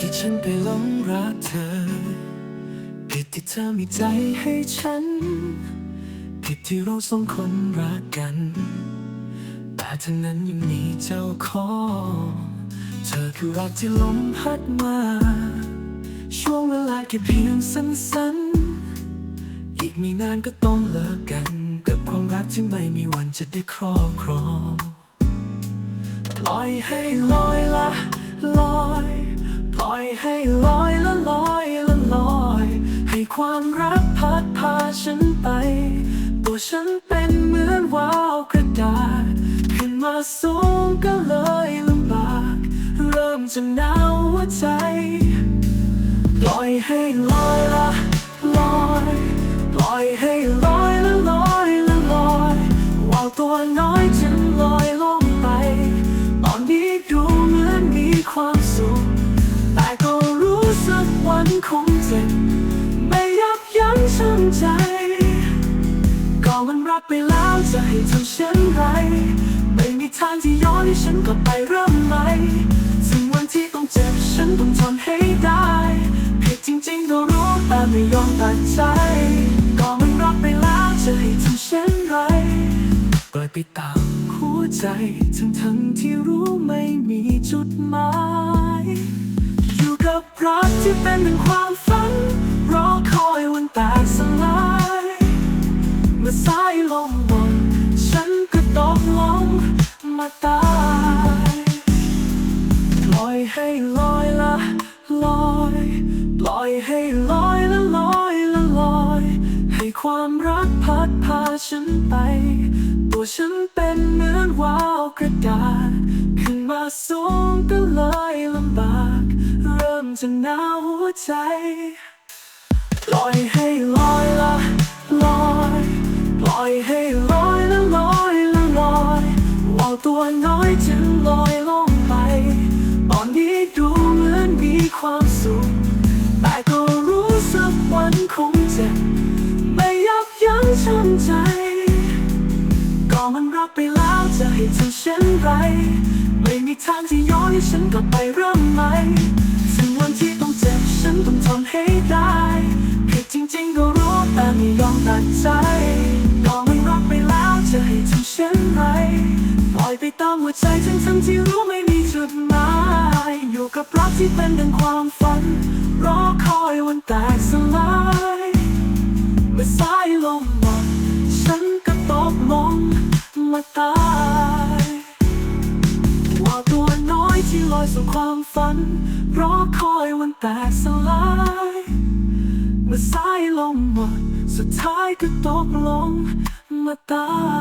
ผิดที่เธอมีใจให้ฉัน ผิดที่เราสองคนรักกันแต่เธอนั้นยังมีเจ้าของเธอคือรักที่ลมพัดมา ช่วงเวลาแค่เพียงสั้นๆ อีกไม่นานก็ต้องเลิกกัน กับความรักที่ไม่มีวันจะได้ครอบครองลอยให้ลอยละลอย ล่อยให้ลอยละลอยละลอย ให้ความรักพัดพาฉันไป ตัวฉันเป็นเหมือนวาวกระดาษ ขึ้นมาสูงก็เลยลำบาก เริ่มจะหนาวหัวใจ ปล่อยให้ลอยละลอย ใจ ก็มันรักไปแล้วจะให้ทำเช่นไร ไม่มีทางที่ย้อนให้ฉันกลับไปเริ่มใหม่ถึงวันที่ต้องเจ็บฉันต้องทนให้ได้ผิดจริงๆก็รู้แต่ไม่ยอมตัดใจ ก็มันรักไปแล้วจะให้ทำเช่นไรปล่อยไปตามหัวใจทั้งทั้งที่รู้ไม่มีจุดหมาย อยู่กับรักที่เป็นดังความ ลมหมดฉันก็ตกลงมาตายปล่อยให้ลอยละลอยปล่อยให้ลอยละลอยละลอย ให้ความรักพัดพาฉันไป ตัวฉันเป็นเหมือนวาวกระดาษ ขึ้นมาสูงก็เลยลำบาก เริ่มจะหนาวหัวใจ ตัวน้อยจึงลอยลงไป ตอนนี้ดูเหมือนมีความสุข แต่ก็รู้สึกวันคงเจ็บ ไม่ยับยั้งชั่งใจ ก็มันรักไปแล้วจะให้ทำเช่นไร ไม่มีทางที่ย้อนให้ฉันกลับไปเริ่มใหม่ถึงวันที่ต้องเจ็บฉันต้องทนให้ได้ผิดจริงๆก็รู้แต่ไม่ยอมตัดใจ ไปตามหัวใจทั้งทั้งที่รู้ไม่มีจุดหมาย อยู่กับรักที่เป็นดังความฝัน รอคอยวันแตกสลายเมื่อสายลมหมดฉันก็ตกลงมาตายว่าตัวน้อยที่ลอยสู่ความฝัน รอคอยวันแตกสลายเมื่อสายลมหมดสุดท้ายก็ตกลงมาตาย